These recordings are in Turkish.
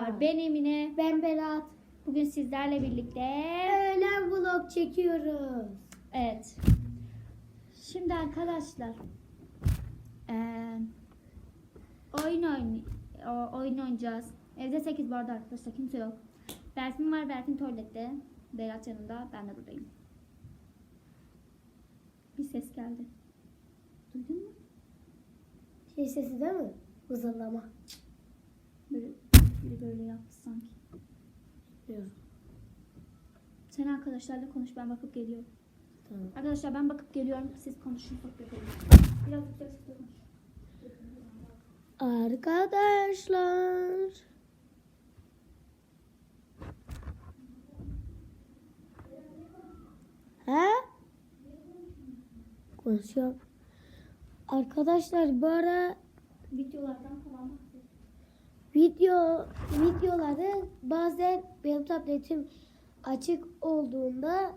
Merhabalar. Ben Emine. Ben Berat. Bugün sizlerle birlikte Öğlen vlog çekiyoruz. evet. Şimdi arkadaşlar eee oyun oyn o- oyun oynayacağız. Evde 8 bu arada arkadaşlar kimse yok. Berfin var. Berfin tuvalette. Berat yanında. Ben de buradayım. Bir ses geldi. Duydun mu? Şey sesi değil mi? Vızıldama. Böyle, biri böyle yaptı sanki. Yok. Sen arkadaşlarla konuş ben bakıp geliyorum. Tamam. Arkadaşlar ben bakıp geliyorum. Siz konuşun sohbet edin. Biraz yüksek sesle konuş. Arkadaşlar. He? Konuşuyorum. Arkadaşlar bu ara Videolardan falan. Video videoları bazen benim tabletim açık olduğunda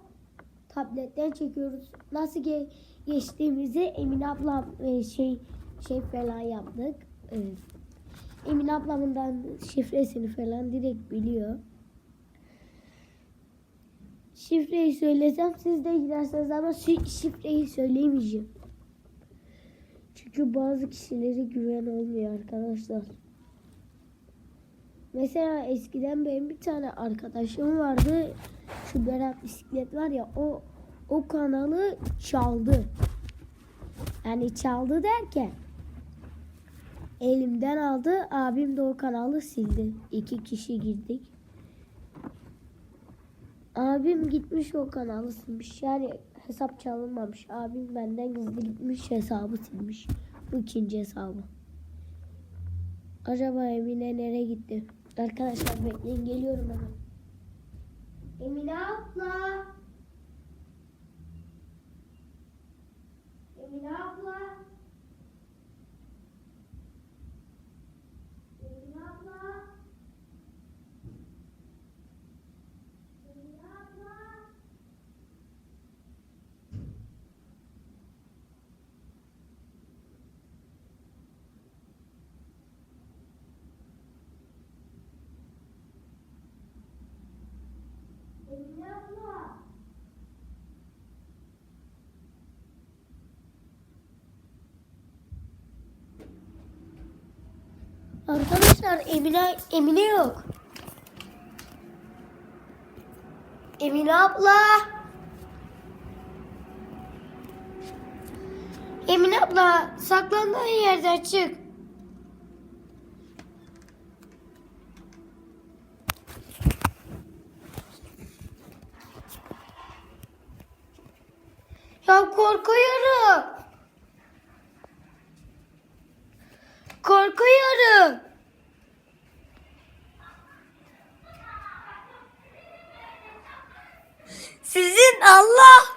tabletten çekiyoruz. Nasıl ge- geçtiğimizi Emine ablam e, şey şey falan yaptık. E, Emine ablamından şifresini falan direkt biliyor. Şifreyi söylesem siz de gidersiniz ama şi- şifreyi söyleyemeyeceğim. Çünkü bazı kişilere güven olmuyor arkadaşlar. Mesela eskiden benim bir tane arkadaşım vardı. Şu Berat bisiklet var ya o o kanalı çaldı. Yani çaldı derken elimden aldı. Abim de o kanalı sildi. İki kişi girdik. Abim gitmiş o kanalı silmiş. Yani hesap çalınmamış. Abim benden gizli gitmiş hesabı silmiş. Bu ikinci hesabı. Acaba Emine nereye gitti? Arkadaşlar bekleyin geliyorum hemen. Emine abla. Emine abla. Emine abla. Emine abla. Emine abla. Arkadaşlar Emine Emine yok. Emine abla. Emine abla saklandığın yerden çık. Ya korkuyorum. Korkuyorum. Sizin Allah.